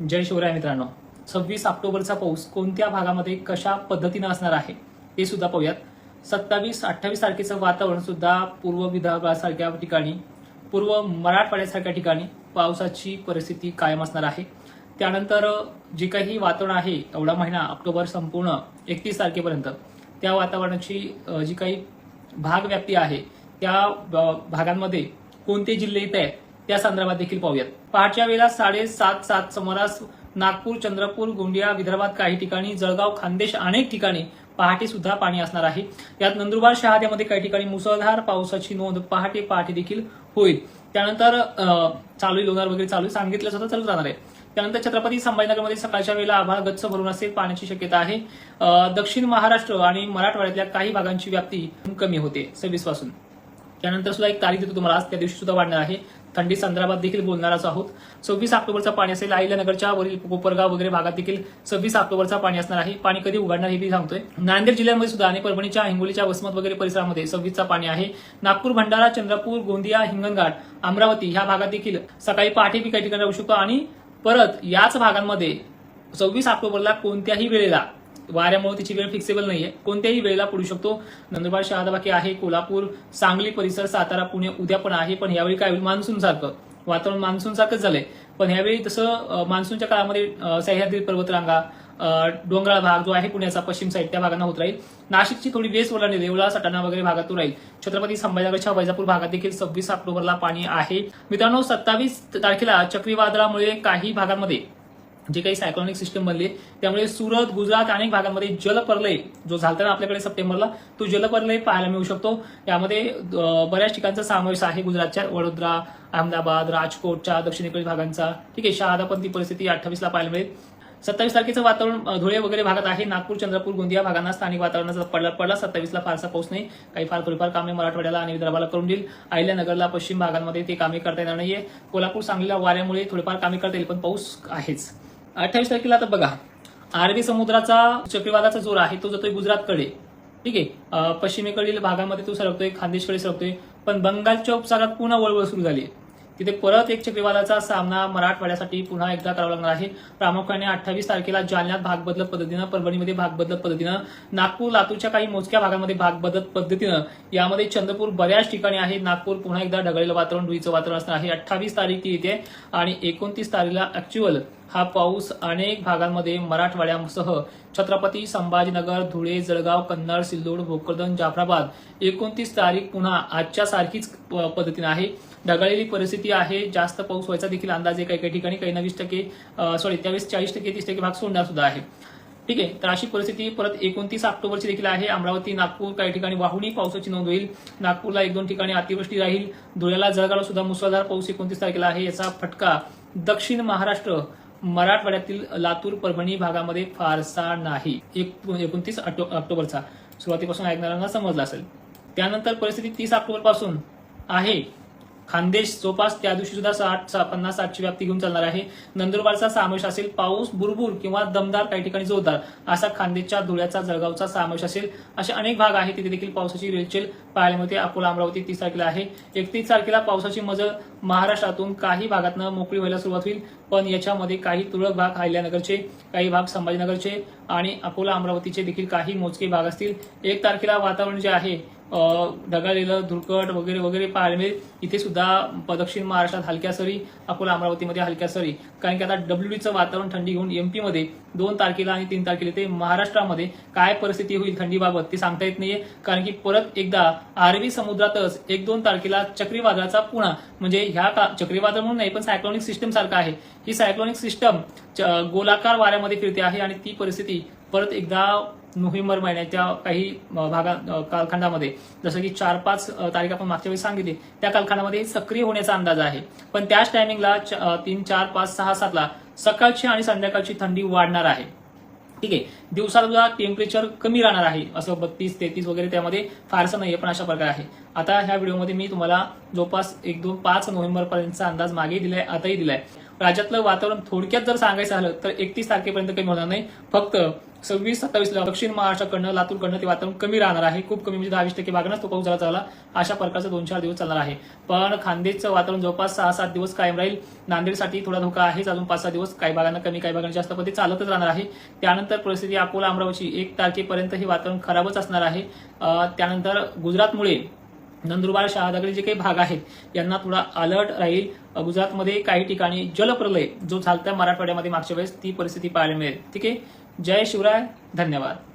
जय शिवराय मित्रांनो. सव्वीस ऑक्टोबरचा पाऊस कोणत्या भागामध्ये कशा पद्धतीनं असणार आहे? ते सुद्धा पाहूयात. सत्तावीस अठ्ठावीस तारखेचं वातावरण सुद्धा पूर्व विदर्भासारख्या ठिकाणी पूर्व मराठवाड्यासारख्या ठिकाणी पावसाची परिस्थिती कायम असणार आहे. त्यानंतर जे काही वातावरण आहे एवढा महिना ऑक्टोबर संपूर्ण एकतीस तारखेपर्यंत त्या वातावरणाची जी काही भागव्याप्ती आहे त्या भागांमध्ये कोणते जिल्हे येत आहेत? त्या संदर्भात देखील पाहूयात. पहाटच्या वेळेला साडेसात सात सुमारास नागपूर चंद्रपूर गोंदिया विदर्भात काही ठिकाणी जळगाव खानदेश अनेक ठिकाणी पहाटे सुद्धा पाणी असणार आहे. यात नंदुरबार शहाद्यामध्ये काही ठिकाणी मुसळधार पावसाची नोंद पहाटे पहाटे देखील होईल. त्यानंतर चालू लोणार वगैरे चालू सांगितलं सुद्धा चालू राहणार आहे. त्यानंतर छत्रपती संभाजीनगरमध्ये सकाळच्या वेळेला आभाळ गच्च भरून असेल पाण्याची शक्यता आहे. दक्षिण महाराष्ट्र आणि मराठवाड्यातल्या काही भागांची व्याप्ती कमी होते. सव्वीसपासून. त्यानंतर सुद्धा एक तारीख देतो तुम्हाला. आज त्या दिवशी सुद्धा वाढणार आहे. थंडी संदर्भात देखील बोलणारच आहोत. सव्वीस ऑक्टोबरचा पाणी असेल अहिल्यानगरच्या वरील कोपरगाव वगैरे भागात देखील सव्वीस ऑक्टोबरचा पाणी असणार आहे. पाणी कधी उघडणार हे मी सांगतोय. नांदेड जिल्ह्यामध्ये सुद्धा आणि परभणीच्या हिंगोलीच्या वसमत वगैरे परिसरामध्ये सव्वीसचा पाणी आहे. नागपूर भंडारा चंद्रपूर गोंदिया हिंगणघाट अमरावती ह्या भागात देखील सकाळी पहाटे बी काही ठिकाणी राहू शकतो. आणि परत याच भागांमध्ये सव्वीस ऑक्टोबरला कोणत्याही वेळेला वाऱ्यामुळे तिची वेळ फिक्सेबल नाहीये. कोणत्याही वेळेला पडू शकतो. नंदुरबार शहादाबाकी आहे कोल्हापूर सांगली परिसर सातारा पुणे उद्या पण आहे पण यावेळी काय होईल? मान्सून सारखं वातावरण मान्सून सारखंच झालंय. पण यावेळी तसं मान्सूनच्या काळामध्ये सह्याद्री पर्वतरांगा डोंगराळ भाग जो आहे पुण्याचा पश्चिम साईड त्या भागांना होत राहील. नाशिकची थोडी वेस्ट ओलांडी देवळा सटाणा वगैरे भागातून राहील. छत्रपती संभाजीनगरच्या वैजापूर भागात देखील सव्वीस ऑक्टोबरला पाणी आहे. मित्रांनो सत्तावीस तारखेला चक्रीवादळामुळे काही भागांमध्ये जे काही सायक्लॉनिक सिस्टम बनली त्यामुळे सुरत गुजरात अनेक भागांमध्ये जलप्रलय जो झालता ना आपल्याकडे सप्टेंबरला तो जलप्रलय पाहायला मिळू शकतो. यामध्ये बऱ्याच ठिकाणचा समावेश आहे गुजरातच्या. वडोदरा अहमदाबाद राजकोटच्या दक्षिणेकडील भागांचा. ठीक आहे शहादापंथी परिस्थिती अठ्ठावीसला पाहायला मिळेल. सत्तावीस तारखेचं वातावरण धुळे वगैरे भागात आहे. नागपूर चंद्रपूर गोंदिया भागांना स्थानिक वातावरणाचा पडला पडला सत्तावीसला फारसा पाऊस नाही. काही फार थोडीफार कामे मराठवाड्याला आणि विदर्भाला करून देईल. अहिल्यानगरला पश्चिम भागांमध्ये ते कामे करता येणार नाहीये. कोल्हापूर सांगलीला वाऱ्यामुळे थोडेफार कामे करता येईल पण पाऊस आहेच. अठ्ठावीस तारखेला आता बघा. अरबी समुद्राचा चक्रीवादाचा जोर आहे तो जातोय गुजरातकडे. ठीक आहे? पश्चिमेकडील भागामध्ये तो सरकतोय खानदेशकडे सरकतोय. पण बंगालच्या उपसागरात पुन्हा वळवळ सुरू झाली आहे तिथे परत एक चक्रीवादाचा सामना मराठवाड्यासाठी पुन्हा एकदा करावा लागणार आहे. प्रामुख्याने अठ्ठावीस तारखेला जालन्यात भाग बदलत पद्धतीनं परभणीमध्ये भाग बदलत पद्धतीनं नागपूर लातूरच्या काही मोजक्या भागामध्ये भाग बदलत पद्धतीनं यामध्ये चंद्रपूर बऱ्याच ठिकाणी आहे. नागपूर पुन्हा एकदा ढगळलेलं वातावरण धुईचं वातावरण असणार आहे. अठ्ठावीस तारीख ती येते आणि एकोणतीस तारीखला ऍक्च्युअल हा पाऊस अनेक भागांमध्ये मराठवाड्यासह छत्रपती संभाजीनगर धुळे जळगाव कन्नड सिल्लोड भोकरदन जाफराबाद एकोणतीस तारीख पुन्हा आजच्या सारखीच पद्धतीनं आहे. ढगाळलेली परिस्थिती आहे. जास्त पाऊस व्हायचा देखील अंदाज आहे काही काही ठिकाणी काही वीस टक्के सॉरी त्यावेळेस चाळीस टक्के तीस टक्के भाग सोडणार सुद्धा आहे. ठीक आहे तर अशी परिस्थिती परत एकोणतीस ऑक्टोबरची देखील आहे. अमरावती नागपूर काही ठिकाणी वाहुणी पावसाची नोंद होईल. नागपूरला एक दोन ठिकाणी अतिवृष्टी राहील. धुळ्याला जळगावला सुद्धा मुसळधार पाऊस एकोणतीस तारखेला आहे. याचा फटका दक्षिण महाराष्ट्र मराठवाड्यातील लातूर परभणी भागामध्ये फारसा नाही. एक एकोणतीस ऑक्टोबरचा सुरुवातीपासून ऐकणाऱ्यांना समजला असेल. त्यानंतर परिस्थिती तीस ऑक्टोबरपासून आहे. खानदेश जवळपास त्या दिवशी सुद्धा साठ सा- पन्नास साठची व्याप्ती घेऊन चालणार आहे. नंदुरबारचा समावेश असेल पाऊस बुरबुर किंवा दमदार काही ठिकाणी जोरदार. असा खानदेशच्या धुळ्याचा जळगावचा समावेश असेल असे अनेक भाग आहेत. तिथे देखील पावसाची रेलचेल पाहायला मिळते. अकोला अमरावती तीस तारखेला आहे. एकतीस तारखेला पावसाची मजल महाराष्ट्रातून काही भागातनं मोकळी व्हायला सुरुवात होईल. पण याच्यामध्ये काही तुरळक भाग अहिल्यानगरचे काही भाग संभाजीनगरचे आणि अकोला अमरावतीचे देखील काही मोजके भाग असतील. एक तारखेला वातावरण जे आहे ढगाळलेलं धुळकट वगैरे वगैरे पाहायला मिळेल. इथे सुद्धा दक्षिण महाराष्ट्रात हलक्या सरी अकोला अमरावतीमध्ये हलक्या सरी. कारण की आता डब्ल्यूडीचं वातावरण थंडी घेऊन एमपीमध्ये दोन तारखेला आणि तीन तारखेला ते महाराष्ट्रामध्ये काय परिस्थिती होईल थंडीबाबत ते सांगता येत नाहीये. कारण की परत एकदा अरबी समुद्रातच एक दोन तारखेला चक्रीवादळाचा पुन्हा म्हणजे ह्या का चक्रीवादळ म्हणून नाही पण सायक्लॉनिक सिस्टम सारखा आहे. ही सायक्लॉनिक सिस्टम गोलाकार वाऱ्यामध्ये फिरते आहे आणि ती परिस्थिती परत एकदा नोव्हेंबर महिन्याच्या काही भागा भागात कालखंडामध्ये जसं की चार पाच तारीख आपण मागच्या वेळी सांगितली त्या कालखंडामध्ये सक्रिय होण्याचा अंदाज आहे. पण त्याच टायमिंगला च- तीन चार पाच सहा सातला सकाळची आणि संध्याकाळची थंडी वाढणार आहे. ठीक आहे? दिवसाला सुद्धा टेम्परेचर कमी राहणार आहे. असं बत्तीस तेहतीस वगैरे त्यामध्ये फारसं नाहीये पण अशा प्रकारे आहे. आता ह्या व्हिडिओमध्ये मी तुम्हाला जवळपास एक दोन पाच नोव्हेंबर पर्यंतचा अंदाज मागे दिलाय आताही दिलाय. राज्यातलं वातावरण थोडक्यात जर सांगायचं झालं तर एकतीस तारखेपर्यंत काही होणार नाही. फक्त सव्वीस सत्तावीसला दक्षिण महाराष्ट्राकडनं लातूरकडनं ते वातावरण कमी राहणार आहे. खूप कमी म्हणजे दहावीस टक्के भागानच तो पाऊस झाला चालला अशा प्रकारचं दोन चार दिवस चालणार आहे. पण खानदेशचं वातावरण जवळपास सहा सात दिवस कायम राहील. नांदेडसाठी थोडा धोका आहेच. अजून पाच सहा दिवस काही भागांना कमी काही भागांना जास्त पण ते चालतच राहणार आहे. त्यानंतर परिस्थिती अकोला अमरावती एक तारखेपर्यंत हे वातावरण खराबच असणार आहे. त्यानंतर गुजरातमुळे नंदुरबार शहादाकडे जे काही भाग आहेत यांना थोडा अलर्ट राहील. गुजरातमध्ये काही ठिकाणी जलप्रलय जो झालता मराठवाड्यामध्ये मागच्या वेळेस ती परिस्थिती पाहायला मिळेल. ठीक आहे? जय शिवराय धन्यवाद.